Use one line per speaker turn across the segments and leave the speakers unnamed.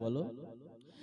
বলো।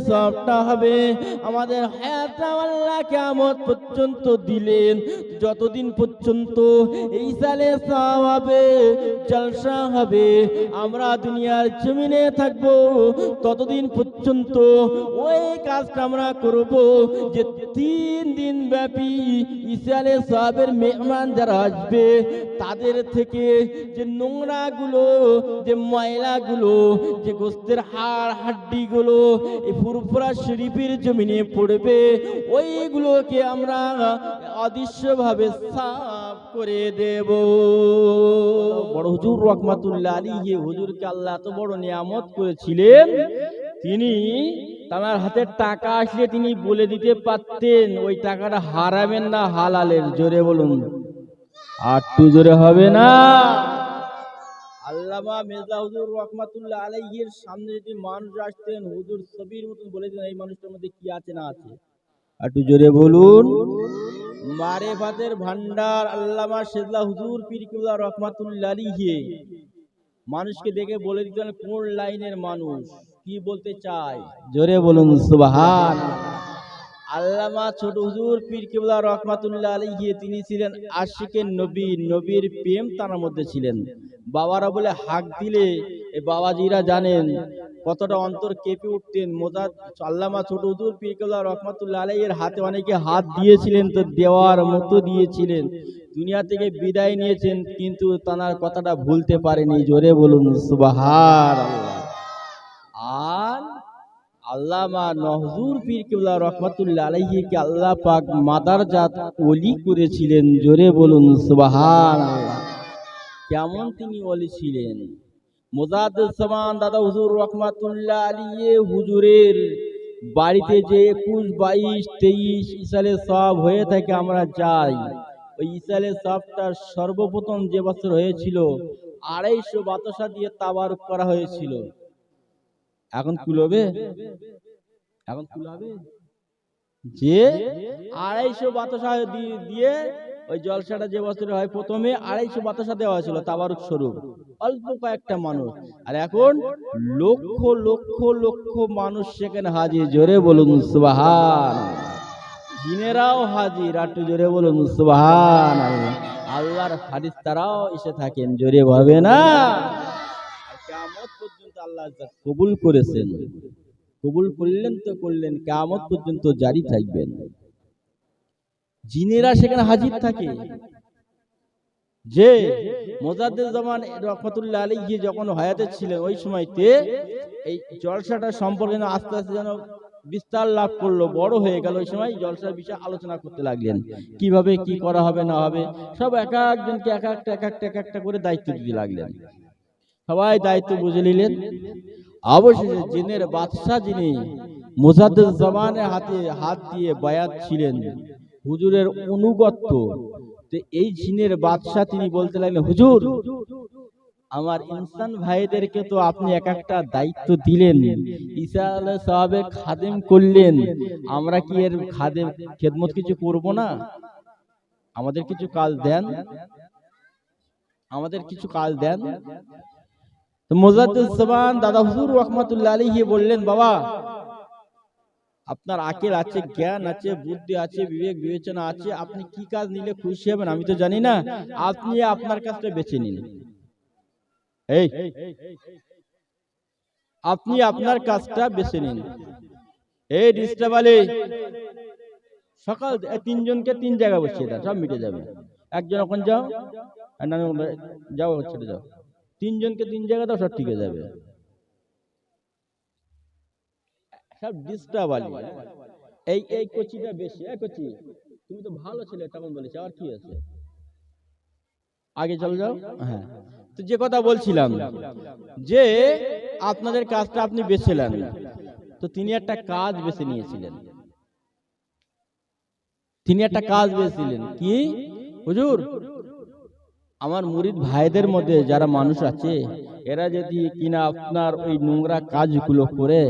সাহটা হবে। আমাদের আল্লাহ কামত পর্যন্ত দিলেন। যতদিন পর্যন্ত এই সালে হবে, জলসা হবে, আমরা দুনিয়ার জমিনে থাকব, ততদিন পর্যন্ত ওই কাজটা আমরা করব যে তিন দিন ব্যাপী ইসালে সাহেবের মেহমান যারা আসবে, তাদের থেকে যে নোংরাগুলো, যে ময়লাগুলো, যে গোস্তের হাড়, হাড্ডিগুলো, এই ফুরফুরা শরীফের জমিনে পড়বে, ওইগুলোকে আমরা অদৃশ্যভাবে সাফ করে দেব। বড় হুজুর রহমাতুল্লাহ আলী হুজুরকে আল্লাহ এত বড় নিয়ামত করেছিলেন তিনি তার হাতে টাকা আসলে তিনি বলে দিতে পারতেন ওই টাকাটা হারাবেন না হালালের জোরে বলুন। আটটু জোরে হবে না? আল্লামা মেজা হুজুর রহমাতুল্লাহ আলাইহির সামনে যদি মানুষ আসতেন হুজুর ছবির মতন বলে দিন এই মানুষটার মধ্যে কি আছে না আছে? একটু জোরে বলুন। মারে ভাতের ভান্ডার আল্লামা সেজলা হুজুর পীর কিবলা রহমাতুল্লাহ আলাইহি। মানুষকে দেখে বলে দিতেন কোন লাইনের মানুষ? কি বলতে চায়? জোরে বলুন, সুবহান। আল্লামা ছোট হুজুর পীর কিবলা রহমাতুল্লাহ আলাইহি, তিনি ছিলেন আশিকের নবী। নবীর প্রেম তার মধ্যে ছিলেন। বাবারা বলে, হাক দিলে? এই বাবাজিরা জানেন কতটা অন্তর কেঁপে উঠতেন? মোজাদ আল্লামা ছোট হুজুর পীর কিবলা রহমাতুল্লাহ আলাইহির হাতে অনেকে হাত দিয়েছিলেন, তো দেওয়ার মতো দিয়েছিলেন। দুনিয়া থেকে বিদায় নিয়েছেন, কিন্তু তানার কথাটা ভুলতে পারেনি। জোরে বলুন সুবাহার আর আল্লামা নহজুর পীর কিবলা রহমাতুল্লাহ আলাইহিকে আল্লাহ পাক মাদারজাত ওলি করেছিলেন। জোরে বলুন সুবাহার কেমন তিনি ওলি ছিলেন? মোজাদুল সামান দাদা হুজুর রহমাতুল্লাহ আলিয়ে হুজুরের বাড়িতে যে একুশ, বাইশ, তেইশ সালে সব হয়ে থাকে আমরা যাই। ওই ইসালে সবটা সর্বপ্রথম যে বছর হয়েছিল, আড়াইশো বাতাসা দিয়ে তাবারুক করা হয়েছিল। এখন কুলবে এখন কুলাবে যে আড়াইশো বাতাসা দিয়ে ওই জলসাটা যে বছরে হয় প্রথমে আড়াইশো বাতাসা দেওয়া হয়েছিল তাবারুক স্বরূপ। অল্প কয়েকটা মানুষ। আর এখন লক্ষ লক্ষ লক্ষ মানুষ সেখানে হাজির। জোরে বলুন, সুবাহান। জিনেরাও হাজির একটু জোরে বলুন, সুবাহান। আল্লাহর হাদিস তারাও এসে থাকেন, জোরে ভাবে না? আর কিয়ামত পর্যন্ত আল্লাহ কবুল করেছেন, কবুল করলেন তো করলেন, কিয়ামত পর্যন্ত জারি থাকবেন। জিনেরা সেখানে হাজির থাকে। যে মোজাদ্দেদ জামান রহমতুল্লাহ আলী গিয়ে যখন হায়াতে ছিলেন, ওই সময়তে এই জলসাটা সম্পর্কে আস্তে আস্তে যেন বিস্তার লাভ করল, বড় হয়ে গেল, ওই সময় জলসার বিষয়ে আলোচনা করতে লাগলেন। কীভাবে কি করা হবে, না হবে, সব এক একজনকে এক একটা এক একটা এক একটা করে দায়িত্ব দিতে লাগলেন। সবাই দায়িত্ব বুঝে নিলেন। অবশেষে জিনের বাদশাহ যিনি মুজাদ্দেদ জামানের হাতে হাত দিয়ে বায়াত ছিলেন হুজুরের অনুগত্য। এই জিনের বাদশাহ তিনি বলতে লাগলেন, হুজুর, আমার ইনসান ভাইদেরকে তো আপনি এক একটা দায়িত্ব দিলেন। ঈসা আলাহ সাহাবের খাদেম করলেন। আমরা কি এর খাদেম খেদমত কিছু করব না? আমাদের কিছু কাজ দেন। আমাদের কিছু কাজ দেন। জবান দাদা হুজুর রহমাতুল্লাহ আলাইহি বললেন, বাবা আপনার আকেল আছে জ্ঞান আছে বুদ্ধি আছে বিবেক বিবেচনা আছে আপনি কি কাজ নিলে খুশি হবেন আমি তো জানি না আপনি আপনার কাজটা বেছে নিন এই আপনি আপনার কাজটা বেছে নিন এই ডিস্টার্ব আলী সকাল তিনজনকে তিন জায়গায় বসিয়ে দেন সব মিটে যাবে একজন ওখানে যাও আর না, যাও ছেড়ে যাও তিনজনকে তিন জায়গা দাও সব ঠিক হয়ে যাবে সব ডিস্টার্ব আলী এই এই কচিটা বেশি। এই কচি তুমি তো ভালো ছেলে তখন বলেছি আর কি আছে আগে চলে যাও। হ্যাঁ। তো যে কথা বলছিলাম যে আপনাদের কাজটা আপনি বেছে নেন। তো তিনি একটা কাজ বেছে নিয়েছিলেন। তিনি একটা কাজ বেছেছিলেন। কি? হুজুর আমার মুরিদ ভাইদের মধ্যে যারা মানুষ আছে এরা যদি কিনা আপনার ওই নোংরা কাজগুলো করে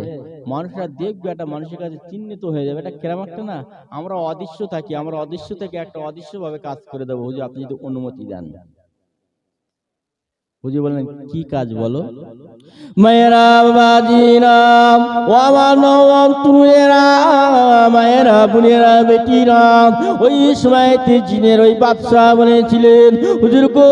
মানুষরা দেখবে একটা মানুষের কাছে চিহ্নিত হয়ে যাবে, এটা কেরাম একটা না? আমরা অদৃশ্য থাকি, আমরা অদৃশ্য থেকে একটা অদৃশ্য ভাবে কাজ করে দেবো। হুজুর, আপনি যদি অনুমতি দেন। হুজুর বললেন কি কাজ বলো? মায়েরা তুমেরা মায়েরা বোনেরা বেটিরা ওই সময়তে জিনের ওই বাদশাহ বলেছিলেন হুজুর গো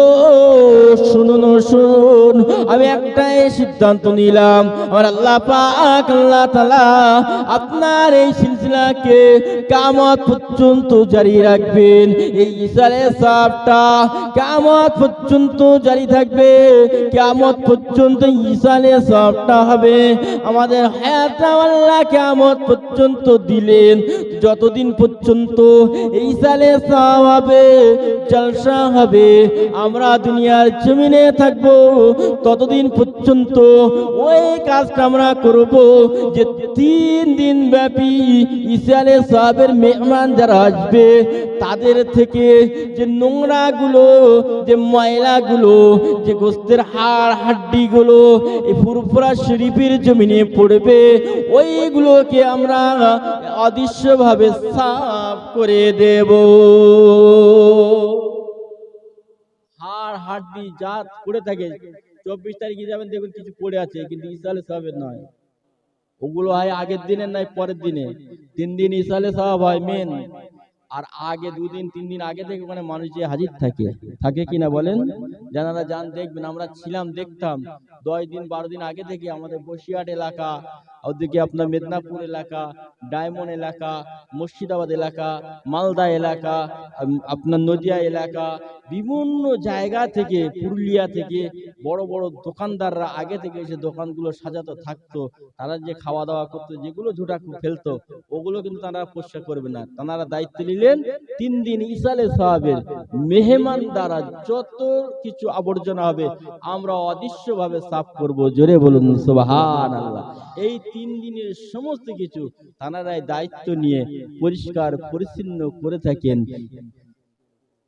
শুনুন শুনুন আমি একটাই সিদ্ধান্ত নিলাম আমার আল্লাহ পাক আল্লাহ তাআলা আপনার এই সিলসিলাকে কামত পর্যন্ত জারি রাখবেন। এই ইসারে সাহটা কামত পর্যন্ত জারি থাকবে। কামত পর্যন্ত ইসালে সবটা হবে। আমাদের হায়াতটা আল্লাহ কামত পর্যন্ত দিলেন। যতদিন পর্যন্ত এই সালে সব হবে, জলসা হবে, আমরা দুনিয়ার জমিনে থাকব, ততদিন পর্যন্ত ওই কাজটা আমরা করব যে তিন দিন ব্যাপী ইসালে সাহেবের মেহমান যারা আসবে, তাদের থেকে যে নোংরাগুলো, যে ময়লাগুলো, যে গোস্তের হাড়, হাড্ডিগুলো, এই ফুরফুরা শরীফের জমিনে পড়বে, ওইগুলোকে আমরা অদৃশ্যভাবে সাফ করে দেব। হাড়, হাড্ডি যা পড়ে থাকে। চব্বিশ তারিখে যাবেন, দেখুন কিছু পড়ে আছে, কিন্তু ইসালে সাহেবের নয়। ওগুলো হয় আগের দিনের নাই পরের দিনে তিন দিন ইসালে সব হয় মেন আর আগে দুদিন তিন দিন আগে থেকে ওখানে মানুষ যে হাজির থাকে। থাকে কিনা বলেন? যারা যান, দেখবেন, আমরা ছিলাম, দেখতাম। দশ দিন, বারো দিন আগে থেকে আমাদের বসিরহাট এলাকা ওদিকে আপনার মেদিনীপুর এলাকা, ডায়মন্ড এলাকা, মুর্শিদাবাদ এলাকা, মালদা এলাকা আপনার নদিয়া এলাকা, বিভিন্ন জায়গা থেকে, পুরুলিয়া থেকে বড় বড় দোকানদাররা আগে থেকে এসে দোকানগুলো সাজাতো, থাকতো। তারা যে খাওয়া দাওয়া করতো, যেগুলো ঝুটা ফেলতো, ওগুলো কিন্তু তারা পরিষ্কার করবে না। তারা দায়িত্ব নিলেন তিন দিন ইসালে সাহাবের মেহমান দ্বারা যত কিছু আবর্জনা হবে, আমরা অদৃশ্যভাবে সাফ করব। জোরে বলুন সুবহান আল্লাহ এই তিন দিনের সমস্ত কিছু তানারাই দায়িত্ব নিয়ে পরিষ্কার পরিচ্ছন্ন করে থাকেন।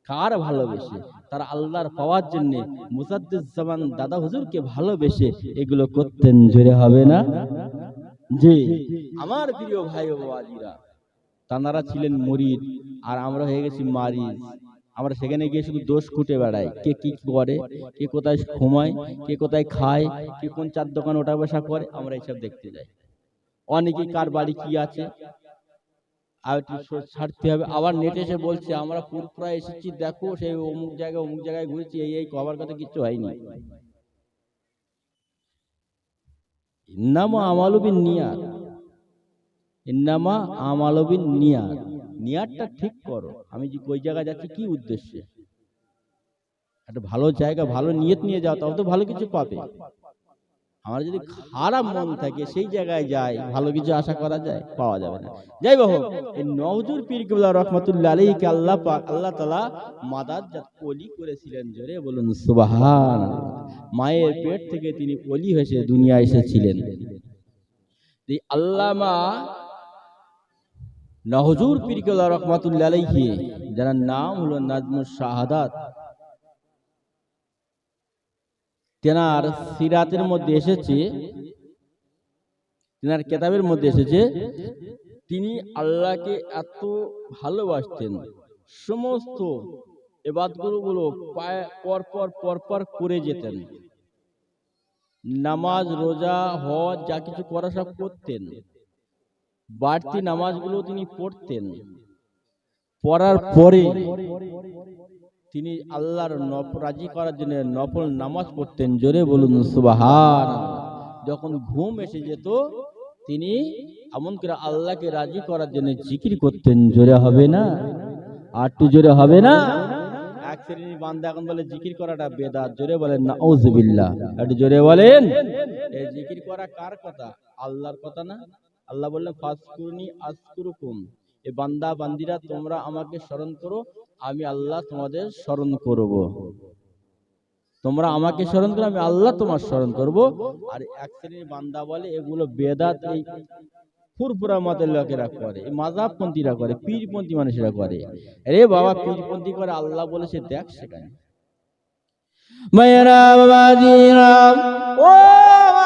কার ভালোবেসে? তারা আল্লাহর পাওয়ার জন্য মুসাদ্দুজ্জামান দাদা হুজুরকে ভালোবেসে এগুলো করতেন, জোরে হবে না? জি। আমার প্রিয় ভাই ও বাবাজিরা তানারা ছিলেন মরিদ, আর আমরা হয়ে গেছি মারিদ আমরা সেখানে গিয়ে শুধু দোষ খুঁটে বেড়াই। কে কি করে, কে কোথায় ঘুমায়, কে কোথায় খায়, কে কোন চার দোকান ওটা বসা করে, আমরা এইসব দেখতে যাই। অনেকে কার বাড়ি কি আছে? আর ছাড়তে হবে। আবার নেটে এসে বলছে, আমরা পুরপুরা এসেছি, দেখো, সেই অমুক জায়গায় অমুক জায়গায় ঘুরেছি, এই এই কবার কথা কিছু হয়নি। ইন্নামা আমালবিন নিয়াত। ইন্নামা আমালবিন নিয়াত। নিয়াতটা ঠিক করো। আমি যে কই জায়গায় যাচ্ছি, কি উদ্দেশ্যে? একটা ভালো জায়গা, ভালো নিয়ত নিয়ে যাও তাও তো ভালো কিছু পাবে। আমার যদি খারাপ মন থাকে, সেই জায়গায় যাই, ভালো কিছু আশা করা যায়, পাওয়া যাবে না। যাই হোক, এই নওজুর পীর কিবলা রহমাতুল্লাহ আলাইহিকে আল্লাহ আল্লাহ তালা মাদার জাত ওলি করেছিলেন জোরে বলুন সুবাহান মায়ের পেট থেকে তিনি ওলি হয়েছে দুনিয়া এসেছিলেন। আল্লামা নহজুর পীর কিবলা রহমাতুল্লাহ আলাইহি, যার নাম হলো নাজমুস শাহাদাত। তেনার সিরাতের মধ্যে এসেছে, তেনার কেতাবের মধ্যে এসেছে, তিনি আল্লাহকে এত ভালোবাসতেন, সমস্ত এবাদগুলো গুলো পায়ে- পর পর পর পর করে যেতেন। নামাজ, রোজা, হজ, যা কিছু করা সব করতেন। বাড়তি নামাজগুলো তিনি পড়তেন। পড়ার পরে তিনি আল্লাহর রাজি করার জন্য নফল নামাজ পড়তেন। জোরে বলুন সুবাহান যখন ঘুম এসে যেত তিনি এমন করে আল্লাহকে রাজি করার জন্য জিকির করতেন। জোরে হবে না? আর একটু জোরে হবে না? এক শ্রেণির বান্দা এখন বলে জিকির করাটা বেদাত। জোরে বলেন না ওজবিল্লা একটু জোরে বলেন। এই জিকির করা কার কথা? আল্লাহর কথা না? আল্লাহ বললেন ফাসকুরনি আসকুরুকুম এ বান্দা, বান্দিরা, তোমরা আমাকে স্মরণ করো, আমি আল্লাহ তোমাদের স্মরণ করব। তোমরা আমাকে স্মরণ করো, আমি আল্লাহ তোমার স্মরণ করব। আর এক শ্রেণির বান্দা বলে, এগুলো বেদাত, এই ফুরফুরা মতের লোকেরা করে মাজাবপন্থীরা করে, পীরপন্থী মানুষেরা করে। আরে বাবা, পীরপন্থী করে আল্লাহ বলেছে, দেখ সেখানে। মায়েরা, বাবাজিরা, ও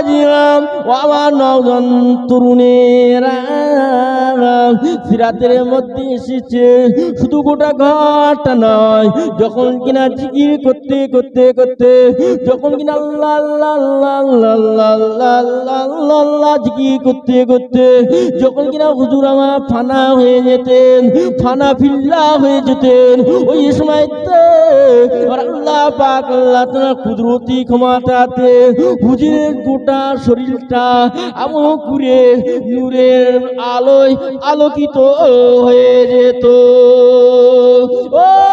واجرا وما نظن ترنيرا সিরাতের মধ্যে এসেছে। শুধু গোটা ঘরটা নয়, যখন কিনা জিকির করতে করতে করতে, যখন কিনা আল্লাহ আল্লাহ করতে করতে, যখন কিনা হুজুর আমার ফানা হয়ে যেতেন, ফানা ফিল্লা হয়ে যেতেন, ওই সময় আল্লাহ পাক, আল্লাহ তোমার কুদরতি ক্ষমাটাতে হুজুরের গোটা শরীরটা আমো করে নূরের আলোয় আলোকিত হয়ে যেত। ও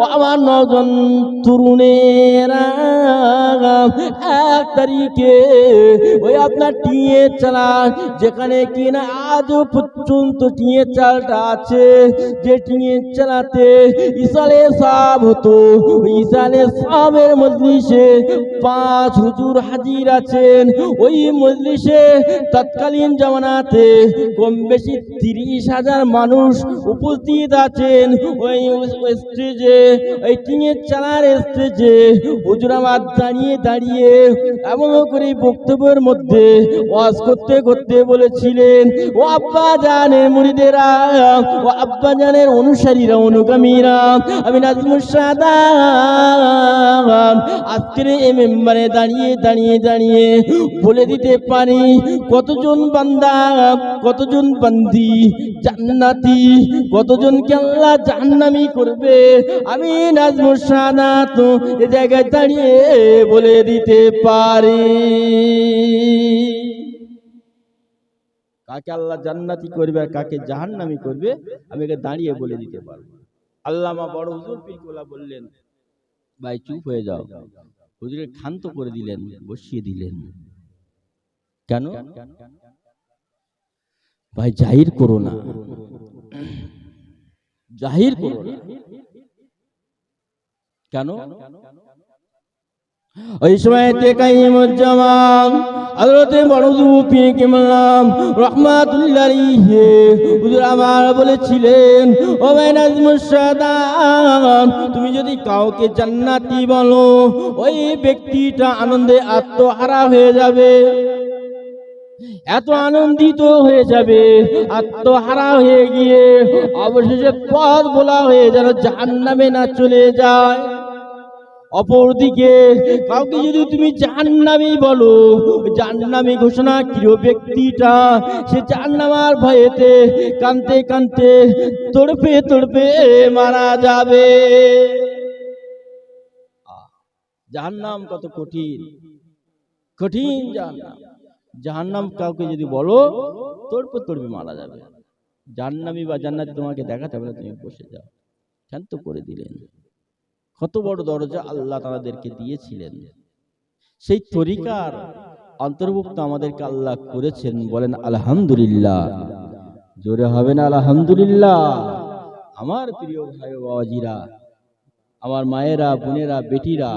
ও আমার নজন তরুণেরা। এক তারিখে ওই আপনার টিয়ে চালা, যেখানে কিনা আজও পর্যন্ত টিয়ে চালটা আছে। যে টিয়ে চালাতে ইসালে সাব হতো ইসালে সাবের মজলিসে পাঁচ হুজুর হাজির আছেন। ওই মজলিসে তৎকালীন জামানাতে কম বেশি তিরিশ হাজার মানুষ উপস্থিত আছেন। ওই স্টেজে ওই টিঙের চালার স্টেজে হুজুর আমার দাঁড়িয়ে দাঁড়িয়ে এমন করে বক্তব্যের মধ্যে ওয়াজ করতে করতে বলেছিলেন, ও আব্বা জানের মুড়িদেরা, ও আব্বা জানের অনুসারীরা, অনুগামীরা, আমি নাজমুর সাদা, আজকের এই মেম্বারে দাঁড়িয়ে দাঁড়িয়ে দাঁড়িয়ে বলে দিতে পারি, কতজন বান্দা, কতজন বান্দি জান্নাতি, কতজনকে আল্লাহ জাহান্নামি করবে আমি নাজমুর তো এ জায়গায় দাঁড়িয়ে বলে দিতে পারি। কাকে আল্লাহ জান্নাতি করবে আর কাকে জাহান্নামি করবে, আমি একে দাঁড়িয়ে বলে দিতে পারব আল্লামা বড় হুজুর পিরকোলা বললেন, ভাই, চুপ হয়ে যাও। হুজুরকে ক্ষান্ত করে দিলেন, বসিয়ে দিলেন। কেন? ভাই, জাহির করো না। জাহির করো না। কেন? ওই সময় কাইমুজ্জামান হযরতে বড়দু পীর কিমলাম রাহমাতুল্লাহ আলাইহি হুজুর আমার বলেছিলেন ও ভাই নাজমুস সাদান তুমি যদি কাউকে জান্নাতি বলো ওই ব্যক্তিটা আনন্দে আত্মহারা হয়ে যাবে। এত আনন্দিত হয়ে যাবে, আত্মহারা হয়ে গিয়ে অবশেষে পথ বলা হয়ে যেন জাহান্নামে না চলে যায়। অপরদিকে কাউকে যদি তুমি জাহান্নামি বলো, জাহান্নামি ঘোষণা প্রিয় ব্যক্তিটা, সে জাহান্নামার ভয়েতে কানতে কানতে তড়পে তড়পে মারা যাবে। জাহান্নাম কত কঠিন কঠিন জাহান্নাম। জাহান্নাম কাউকে যদি বলো তড়পে তড়পে মারা যাবে। জাহান্নামি বা জান্নাতি তোমাকে দেখাতে হবে তুমি বসে যাও। শান্ত করে দিলেন। কত বড় দরজা আল্লাহ তাদেরকে দিয়েছিলেন। সেই তরিকার অন্তর্ভুক্ত আমাদেরকে আল্লাহ করেছেন বলেন আলহামদুলিল্লাহ। জোরে হবে না আলহামদুলিল্লাহ। আমার প্রিয় ভাই বাবাজিরা আমার মায়েরা বোনেরা বেটিরা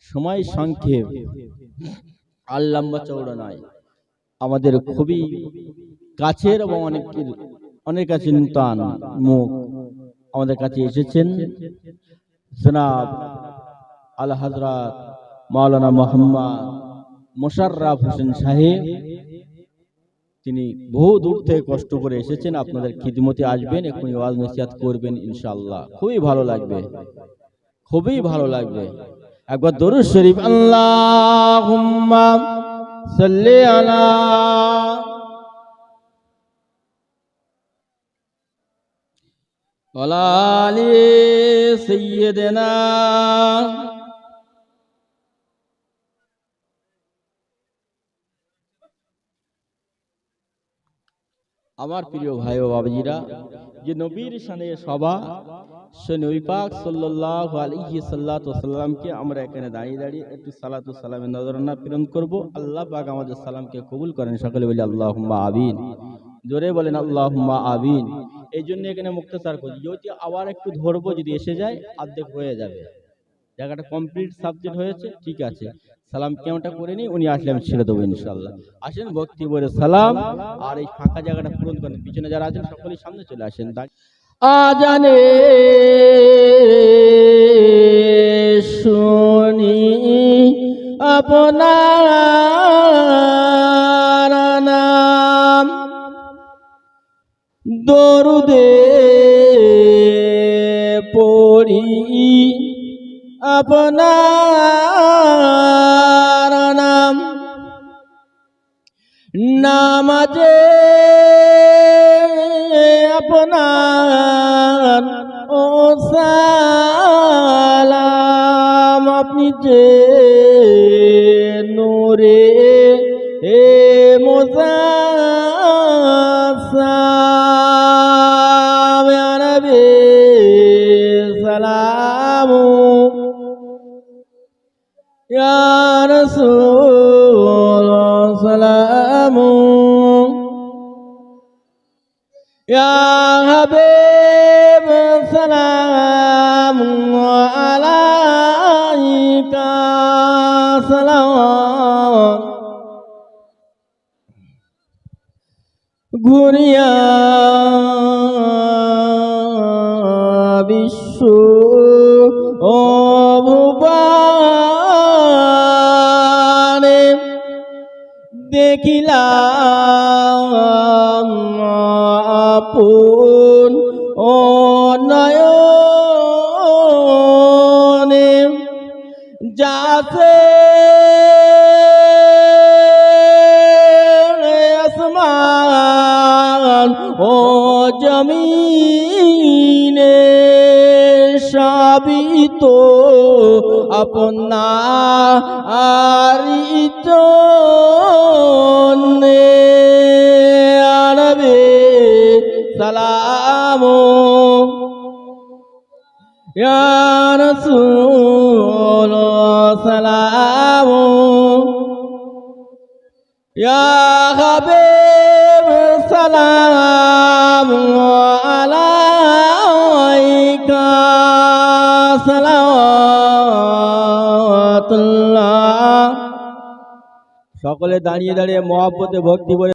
সময় সংক্ষেপ। আর লম্বা চৌড়া নয়। আমাদের খুবই কাছের এবং অনেক অনেক কাছে নূতন মুখ আমাদের কাছে এসেছেন। জনাব আল হজরত মাওলানা মোহাম্মদ মোশাররফ হোসেন সাহেব, তিনি বহু দূর থেকে কষ্ট করে এসেছেন। আপনাদের খিদমতে আসবেন এখনই ওয়াজ নসিহাত করবেন ইনশাল্লাহ খুবই ভালো লাগবে, খুবই ভালো লাগবে। একবার দরুদ শরীফ, আল্লাহুম্মা সাল্লি আলা ওয়ালা আমার প্রিয় ভাই ও বাবাজিরা, যে নবীর সানে সভা সে নবী পাক সাল্লাল্লাহু আলাইহি সাল্লাতু সাল্লামকে আমরা এখানে দাঁড়িয়ে দাঁড়িয়ে একটু সালাতু সালামের নজরানা প্রেরণ করব। আল্লাহ পাক আমাদের সালামকে কবুল করেন সকলে বলি আল্লাহুম্মা আমিন। জোরে বলেন আল্লাহুম্মা আমিন। এই জন্য এখানে মুক্তসার করছি। যদি আবার একটু ধরবো, যদি এসে যায়, অর্ধেক হয়ে যাবে। জায়গাটা কমপ্লিট সাবজেক্ট হয়েছে, ঠিক আছে। সালাম কেমনটা করে নি উনি আসলে আমি ছেড়ে দেবো ইনশাল্লাহ আসেন ভক্তি বলে সালাম। আর এই ফাঁকা জায়গাটা পূরণ করেন। পিছনে যারা আছেন, সকলেই সামনে চলে আসেন। আজানে শুনি আপনার নাম। দরুদে পড়ি আপনার নাম। নামাজে আপনার ও সালাম আপনি যে নূরে ইয়া নবী সালামু ইয়া রাসূল। ইয়া হাবিব সালামু আলাইকা সালাম ঘুরিয়া বিশ্ব ও ভুবানে আপনার জন্যে আরবে সালামো। রাসূল সালাম। ইয়া হাবিব সালাম। সকলে দাঁড়িয়ে দাঁড়িয়ে মহাব্বতে ভক্তি বলে